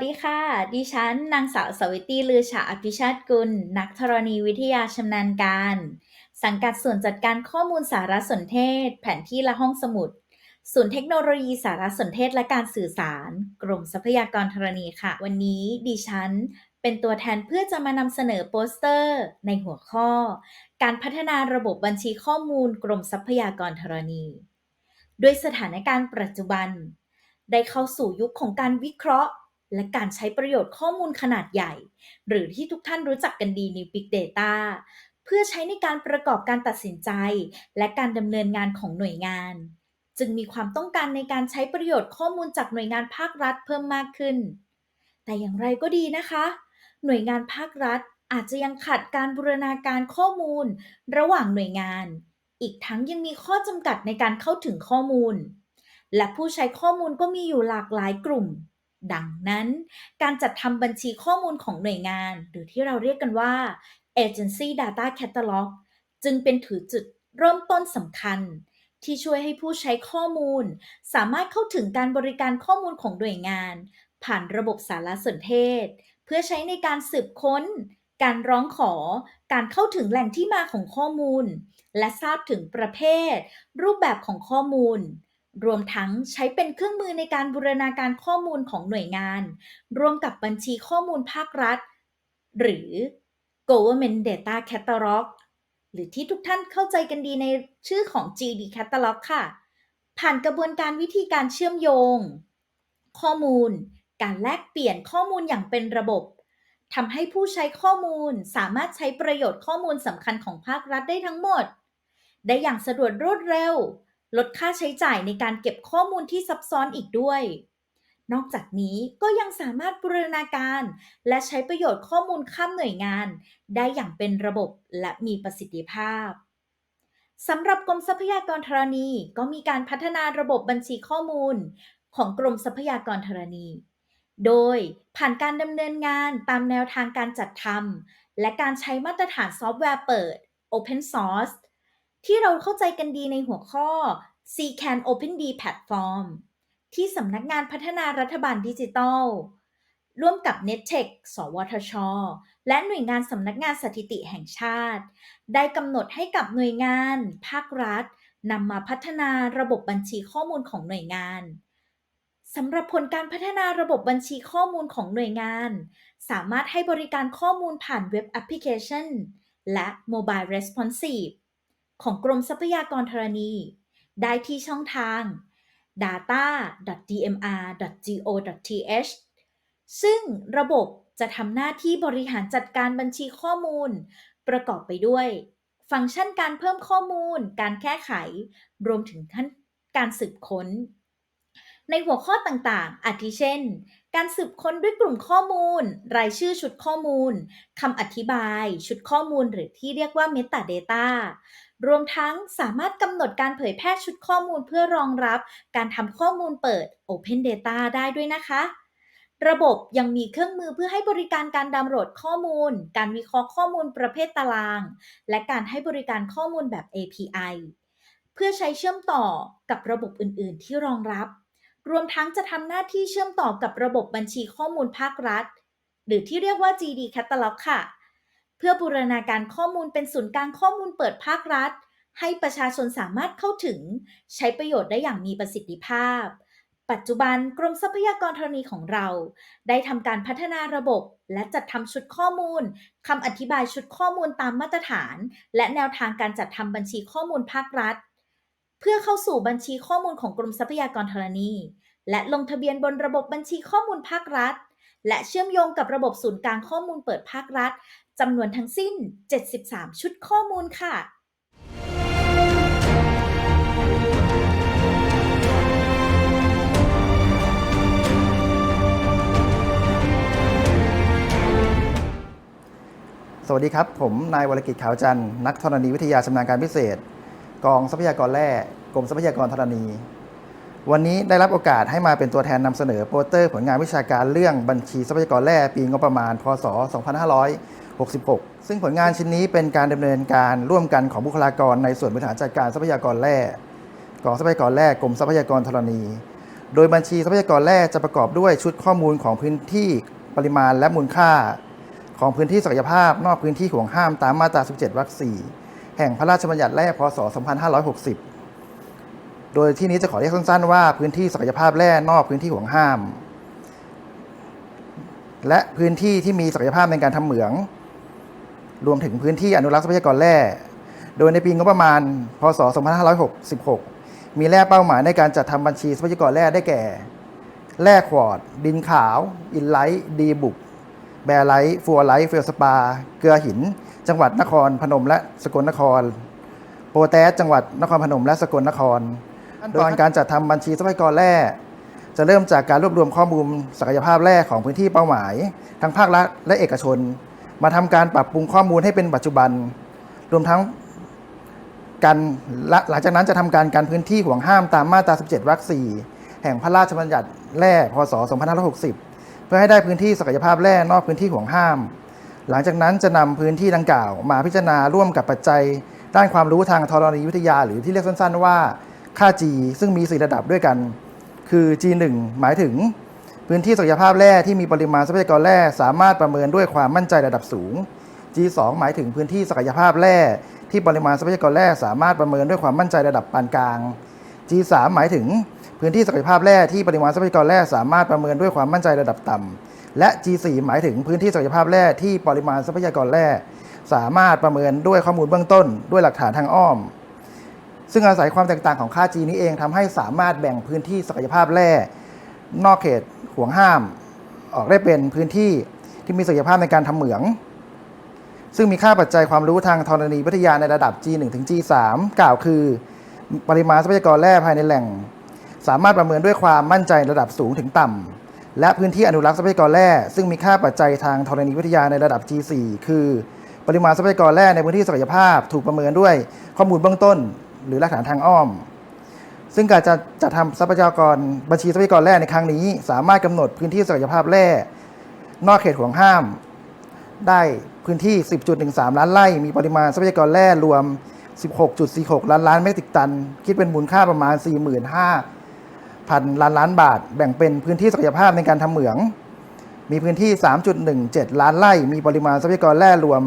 วัสดีค่ะ ดิฉันนางสาวสวิตีลือฉาอภิชาติกุล นักธรณีวิทยาชำนาญการ สังกัดส่วนจัดการข้อมูลสารสนเทศ แผนที่และห้องสมุด ศูนย์เทคโนโลยีสารสนเทศและการสื่อสาร กรมทรัพยากรธรณีค่ะ วันนี้ดิฉันเป็นตัวแทนเพื่อจะมานำเสนอโปสเตอร์ ในหัวข้อ การพัฒนาระบบบัญชีข้อมูลกรมทรัพยากรธรณี ด้วยสถานการณ์ปัจจุบัน ได้เข้าสู่ยุคของการวิเคราะห์ และการใช้ประโยชน์ข้อมูลขนาดใหญ่ หรือที่ทุกท่านรู้จักกันดีใน Big Data เพื่อใช้ในการประกอบการตัดสินใจ และการดำเนินงานของหน่วยงาน จึงมีความต้องการในการใช้ประโยชน์ข้อมูลจากหน่วยงานภาครัฐเพิ่มมากขึ้น แต่อย่างไรก็ดีนะคะ หน่วยงานภาครัฐอาจจะยังขาดการบูรณาการข้อมูล ระหว่างหน่วยงาน อีกทั้งยังมีข้อจำกัดในการเข้าถึงข้อมูล และผู้ใช้ข้อมูลก็มีอยู่หลากหลายกลุ่ม ดังนั้น การจัดทำบัญชีข้อมูลของหน่วยงาน หรือที่เราเรียกกันว่า Agency Data Catalog จึงเป็นถือจุดเริ่มต้นสำคัญ ที่ช่วยให้ผู้ใช้ข้อมูล สามารถเข้าถึงการบริการข้อมูลของหน่วยงาน ผ่านระบบสารสนเทศ เพื่อใช้ในการสืบค้น การร้องขอ การเข้าถึงแหล่งที่มาของข้อมูล และทราบถึงประเภท รูปแบบของข้อมูล รวมทั้งใช้เป็นเครื่องมือในการบูรณาการข้อมูลของหน่วยงานร่วมกับบัญชีข้อมูลภาครัฐ หรือ Government Data Catalog หรือที่ทุกท่านเข้าใจกันดีในชื่อของ GD Catalog ค่ะ ผ่านกระบวนการวิธีการเชื่อมโยง ข้อมูล การแลกเปลี่ยนข้อมูลอย่างเป็นระบบทำให้ผู้ใช้ข้อมูลสามารถใช้ประโยชน์ข้อมูลสำคัญของภาครัฐได้ทั้งหมด ได้อย่างสะดวกรวดเร็ว ลดค่าใช้จ่ายในการเก็บข้อมูลที่ซับซ้อนอีกด้วย นอกจากนี้ก็ยังสามารถบูรณาการ และใช้ประโยชน์ข้อมูลข้ามหน่วยงาน ได้อย่างเป็นระบบและมีประสิทธิภาพสำหรับกรมทรัพยากรธรณีก็มีการพัฒนาระบบบัญชีข้อมูล ของกรมทรัพยากรธรณี โดยผ่านการดำเนินงานตามแนวทางการจัดทำและการใช้มาตรฐานซอฟต์แวร์เปิด Open Source ที่เราเข้าใจกันดีในหัวข้อ CCAN OpenD Platform ที่สำนักงานพัฒนารัฐบาลดิจิทัล ร่วมกับ NetTech สวทช และหน่วยงานสำนักงานสถิติแห่งชาติ ได้กำหนดให้กับหน่วยงาน ภาครัฐนำมาพัฒนาระบบบัญชีข้อมูลของหน่วยงานสำหรับผลการพัฒนาระบบบัญชีข้อมูลของหน่วยงาน สามารถให้บริการข้อมูลผ่านเว็บแอปพลิเคชัน และ Mobile Responsive ของกรมทรัพยากรธรณี ได้ที่ช่องทาง data.dmr.go.th ซึ่งระบบจะทำหน้าที่บริหารจัดการบัญชีข้อมูล ประกอบไปด้วย ฟังก์ชันการเพิ่มข้อมูล การแก้ไข รวมถึงขั้นการสืบค้น ในหัวข้อต่างๆ อาทิเช่น การสืบค้นด้วยกลุ่มข้อมูล รายชื่อชุดข้อมูล คำอธิบาย ชุดข้อมูลหรือที่เรียกว่า Metadata รวมทั้งสามารถกำหนดการเผยแพร่ชุดข้อมูลเพื่อรองรับการทำข้อมูลเปิด Open Data ได้ด้วยนะคะ ระบบยังมีเครื่องมือเพื่อให้บริการการดาวน์โหลดข้อมูล การวิเคราะห์ข้อมูลประเภทตาราง และการให้บริการข้อมูลแบบ API เพื่อใช้เชื่อมต่อกับระบบอื่น ๆ ที่รองรับ รวมทั้งจะทำหน้าที่เชื่อมต่อกับระบบบัญชีข้อมูลภาครัฐ หรือที่เรียกว่า GD Catalog ค่ะ เพื่อบูรณาการข้อมูลเป็นศูนย์กลางข้อมูลเปิดภาครัฐ ให้ประชาชนสามารถเข้าถึง ใช้ประโยชน์ได้อย่างมีประสิทธิภาพ ปัจจุบันกรมทรัพยากรธรณีของเรา ได้ทำการพัฒนาระบบ และจัดทำชุดข้อมูลคำอธิบายชุดข้อมูลตามมาตรฐาน และแนวทางการจัดทำบัญชีข้อมูลภาครัฐ เพื่อเข้าสู่บัญชีข้อมูลของกรมทรัพยากรธรณี และลงทะเบียนบนระบบบัญชีข้อมูลภาครัฐ และเชื่อมโยงกับระบบศูนย์กลางข้อมูลเปิดภาครัฐจำนวนทั้งสิ้น 73 ชุดข้อมูลค่ะสวัสดีครับ ผมนายวรกิจขาวจันทร์นักธรณีวิทยาชำนาญการพิเศษ กองทรัพยากรแร่กรมทรัพยากรธรณี วันนี้ได้รับโอกาสให้มาเป็นตัวแทนนำเสนอโปสเตอร์ผลงานวิชาการเรื่องบัญชีทรัพยากรแร่ปีงบประมาณ พศ 2566 ซึ่งผลงานชิ้นนี้เป็นการดำเนินการร่วมกันของบุคลากรในส่วนบริหารจัดการทรัพยากรแร่กองทรัพยากรแร่กรมทรัพยากรธรณี โดยบัญชีทรัพยากรแร่จะประกอบด้วยชุดข้อมูลของพื้นที่ปริมาณและมูลค่า ของพื้นที่ศักยภาพ นอกพื้นที่ห่วงห้ามตามมาตรา 17 วรรค 4 แห่งพระราชบัญญัติแร่พศ 2560 โดยที่นี้จะขอเรียกสั้นๆ ว่าพื้นที่ศักยภาพแร่นอกพื้นที่ห่วงห้าม และพื้นที่ที่มีศักยภาพในการทำเหมือง รวมถึงพื้นที่อนุรักษ์ทรัพยากรแร่ โดยในปีงบประมาณ พศ 2566 มีแร่เป้าหมายในการจัดทำบัญชีทรัพยากรแร่ได้แก่ แร่ควอร์ดดินขาว อินไลท์ ดีบุก แบไลท์ฟัวไลท์เฟลสปา เกลือหิน จังหวัดนครพนมและสกลนคร โปรแตสจังหวัดนครพนมและสกลนคร ขั้นตอนการจัดทำบัญชีทรัพยากรแร่จะเริ่มจากการรวบรวมข้อมูลศักยภาพแร่ของพื้นที่เป้าหมาย ทั้งภาครัฐและเอกชน มาทำการปรับปรุงข้อมูลให้เป็นปัจจุบัน รวมทั้งการหลังจากนั้นจะทำการการพื้นที่ห่วงห้ามตามมาตรา 17 วรรค 4 แห่งพระราชบัญญัติแร่พศ 2560 เพื่อให้ได้พื้นที่ศักยภาพแร่นอกพื้นที่ห่วงห้าม หลังจากนั้นจะนำพื้นที่ดังกล่าว มาพิจารณาร่วมกับปัจจัย ด้านความรู้ทางธรณีวิทยา หรือที่เรียกสั้น ๆ ว่า ค่า G ซึ่งมี 4 ระดับด้วยกัน คือ G1 หมายถึง พื้นที่ศักยภาพแร่ที่มีปริมาณทรัพยากรแร่สามารถประเมินด้วยความมั่นใจระดับสูง G2 หมายถึงพื้นที่ศักยภาพแร่ที่ปริมาณทรัพยากรแร่สามารถประเมินด้วยความมั่นใจระดับปานกลาง G3 หมายถึงพื้นที่ศักยภาพแร่ที่ปริมาณทรัพยากรแร่สามารถประเมินด้วยความมั่นใจระดับต่ำและ G4 หมายถึงพื้นที่ศักยภาพแร่ที่ปริมาณทรัพยากรแร่สามารถประเมินด้วยข้อมูลเบื้องต้น ด้วยหลักฐานทางอ้อม ซึ่งอาศัยความแตกต่างของค่า G นี้เองทำให้สามารถแบ่งพื้นที่ศักยภาพแร่ นอกเขตห่วงห้าม ออกได้เป็นพื้นที่ที่มีศักยภาพในการทำเหมือง ซึ่งมีค่าปัจจัยความรู้ทางธรณีวิทยาในระดับ G1 ถึง G3 กล่าวคือ ปริมาณทรัพยากรแร่ภายในแหล่ง สามารถประเมินด้วยความมั่นใจระดับสูงถึงต่ำและพื้นที่อนุรักษ์ทรัพยากรแร่ซึ่งมีค่าปัจจัยทางธรณีวิทยาในระดับ G4 คือ ปริมาณทรัพยากรแร่ในพื้นที่ศักยภาพ ถูกประเมินด้วยข้อมูลเบื้องต้น หรือหลักฐานทางอ้อม ซึ่งการจะจะทำทรัพยากรบัญชีทรัพยากรแร่ในครั้งนี้ สามารถกำหนดพื้นที่ศักยภาพแร่นอกเขตห่วงห้าม ได้พื้นที่ 10.13 ล้านไร่ มีปริมาณทรัพยากรแร่รวม 16.46 ล้านล้านเมตริกตัน คิดเป็นมูลค่าประมาณ 45,000 ล้านล้านบาท แบ่งเป็นพื้นที่ศักยภาพในการทำเหมือง มีพื้นที่ 3.17 ล้านไร่ มีปริมาณทรัพยากรแร่รวม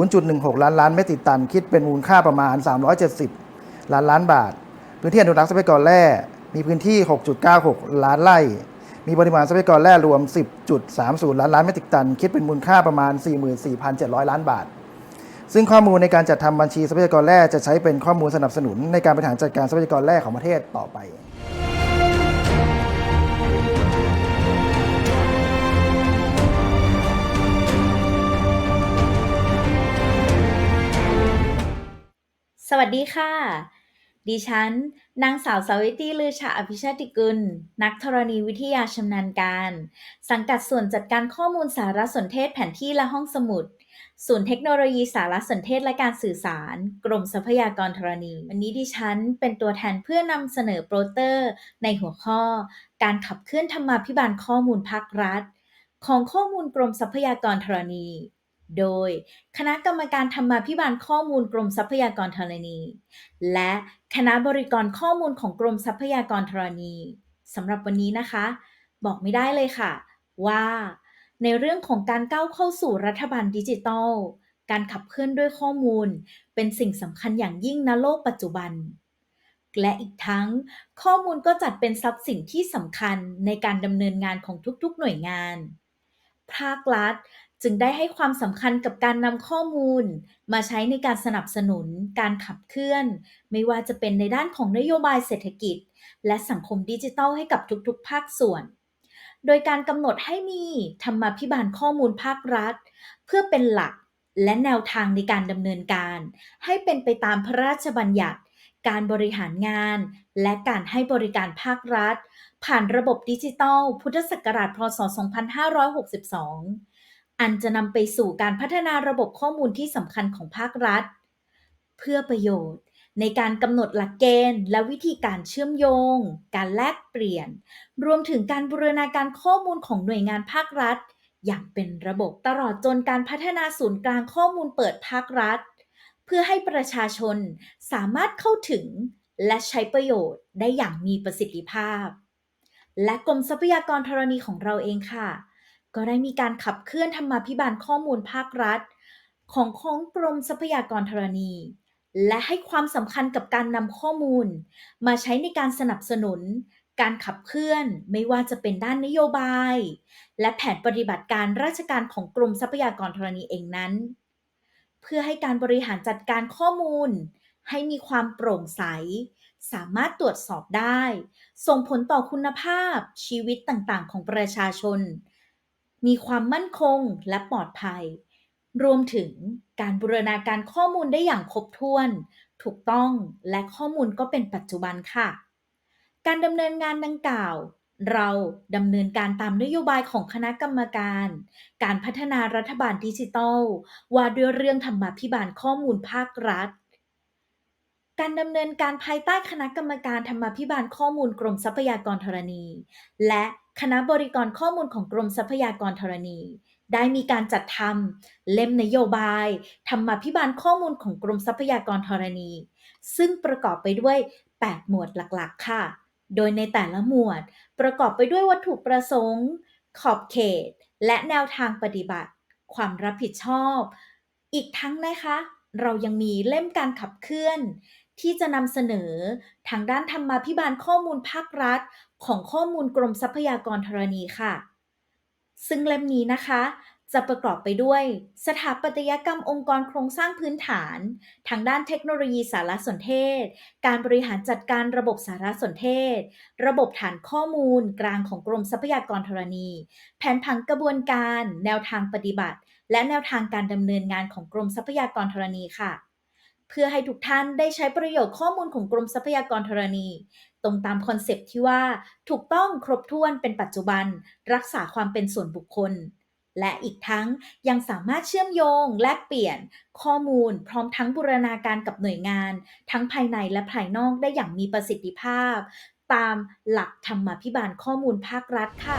0.16 ล้านล้านเมตริกตัน คิดเป็นมูลค่าประมาณ 370 ล้านล้านบาท พื้นที่อนุรักษ์ทรัพยากรแร่มีพื้นที่ 6.96 ล้านไร่ มีปริมาณทรัพยากรแร่รวม 10.30 ล้านล้านเมตริกตัน คิดเป็นมูลค่าประมาณ 44,700 ล้านบาท ซึ่งข้อมูลในการจัดทำบัญชีทรัพยากรแร่จะใช้เป็นข้อมูลสนับสนุนในการบริหารจัดการทรัพยากรแร่ของประเทศต่อไป วัสดีค่ะ ดิฉัน นางสาวสาวิตรีลือชาอภิชาติกุล นักธรณีวิทยาชำนาญการ สังกัดส่วนจัดการข้อมูลสารสนเทศแผนที่และห้องสมุด ศูนย์เทคโนโลยีสารสนเทศและการสื่อสาร กรมทรัพยากรธรณี วันนี้ดิฉันเป็นตัวแทนเพื่อนำเสนอโปรเตอร์ ในหัวข้อ การขับเคลื่อนธรรมาภิบาลข้อมูลภาครัฐ ของข้อมูลกรมทรัพยากรธรณี โดยคณะกรรมการธรรมาภิบาลข้อมูลกรมทรัพยากรธรณี และคณะบริกรข้อมูลของกรมทรัพยากรธรณีสำหรับวันนี้นะคะ บอกไม่ได้เลยค่ะ ว่า ในเรื่องของการก้าวเข้าสู่รัฐบาลดิจิทัล การขับเคลื่อนด้วยข้อมูล เป็นสิ่งสำคัญอย่างยิ่งณโลกปัจจุบัน และอีกทั้ง ข้อมูลก็จัดเป็นทรัพย์สินที่สำคัญในการดำเนินงานของทุกๆ หน่วยงาน ภาครัฐ จึงได้ให้ความสำคัญกับการนำข้อมูล มาใช้ในการสนับสนุน การขับเคลื่อน ไม่ว่าจะเป็นในด้านของนโยบายเศรษฐกิจ และสังคมดิจิทัลให้กับทุกๆ ภาคส่วน โดยการกำหนดให้มีธรรมาภิบาลข้อมูลภาครัฐ เพื่อเป็นหลักและแนวทางในการดำเนินการ ให้เป็นไปตามพระราชบัญญัติ การบริหารงาน และการให้บริการภาครัฐ ผ่านระบบดิจิทัล พุทธศักราช พศ 2562 อันจะนำไปสู่การพัฒนาระบบข้อมูลที่สำคัญของภาครัฐ เพื่อประโยชน์ในการกำหนดหลักเกณฑ์ และวิธีการเชื่อมโยง การแลกเปลี่ยน รวมถึงการบูรณาการข้อมูลของหน่วยงานภาครัฐ อย่างเป็นระบบตลอดจนการพัฒนาศูนย์กลางข้อมูลเปิดภาครัฐ เพื่อให้ประชาชนสามารถเข้าถึงและใช้ประโยชน์ได้อย่างมีประสิทธิภาพ และกรมทรัพยากรธรณีของเราเองค่ะ ก็ได้มีการขับเคลื่อนธรรมาภิบาลข้อมูลภาครัฐ ของของกรมทรัพยากรธรณี และให้ความสำคัญกับการนำข้อมูล มาใช้ในการสนับสนุน การขับเคลื่อนไม่ว่าจะเป็นด้านนโยบาย และแผนปฏิบัติการราชการของกรมทรัพยากรธรณีเองนั้น เพื่อให้การบริหารจัดการข้อมูล ให้มีความโปร่งใส สามารถตรวจสอบได้ ส่งผลต่อคุณภาพชีวิตต่างๆ ของประชาชน มีความมั่นคงและปลอดภัย รวมถึงการบูรณาการข้อมูลได้อย่างครบถ้วน ถูกต้องและข้อมูลก็เป็นปัจจุบันค่ะ การดำเนินงานดังกล่าว เราดำเนินการตามนโยบายของคณะกรรมการ การพัฒนารัฐบาลดิจิทัล ว่าด้วยเรื่องธรรมาภิบาลข้อมูลภาครัฐการดำเนินการภายใต้คณะกรรมการธรรมาภิบาลข้อมูลกรมทรัพยากรธรณี และ คณะบริกรข้อมูลของกรมทรัพยากรธรณี ได้มีการจัดทำเล่มนโยบายธรรมาภิบาลข้อมูลของกรมทรัพยากรธรณี ซึ่งประกอบไปด้วย 8 หมวดหลักๆ ค่ะ โดยในแต่ละหมวด ประกอบไปด้วยวัตถุประสงค์ ขอบเขต และแนวทางปฏิบัติ ความรับผิดชอบ อีกทั้งนะคะ เรายังมีเล่มการขับเคลื่อนที่จะนำเสนอทางด้านธรรมาภิบาลข้อมูลภาครัฐ ของข้อมูลกรมทรัพยากรธรณีค่ะ ซึ่งเล่มนี้นะคะ จะประกอบไปด้วย สถาปัตยกรรมองค์กรโครงสร้างพื้นฐาน ทางด้านเทคโนโลยีสารสนเทศ การบริหารจัดการระบบสารสนเทศ ระบบฐานข้อมูลกลางของกรมทรัพยากรธรณี แผนผังกระบวนการ แนวทางปฏิบัติ และแนวทางการดำเนินงานของกรมทรัพยากรธรณีค่ะเพื่อให้ทุกท่านได้ใช้ประโยชน์ข้อมูลของกรมทรัพยากรธรณี ตรงตามคอนเซปที่ว่าถูกต้องครบถ้วนเป็นปัจจุบัน รักษาความเป็นส่วนบุคคล และอีกทั้งยังสามารถเชื่อมโยง แลกเปลี่ยน ข้อมูล พร้อมทั้งบูรณาการกับหน่วยงาน ทั้งภายในและภายนอกได้อย่างมีประสิทธิภาพ ตามหลักธรรมาภิบาลข้อมูลภาครัฐค่ะ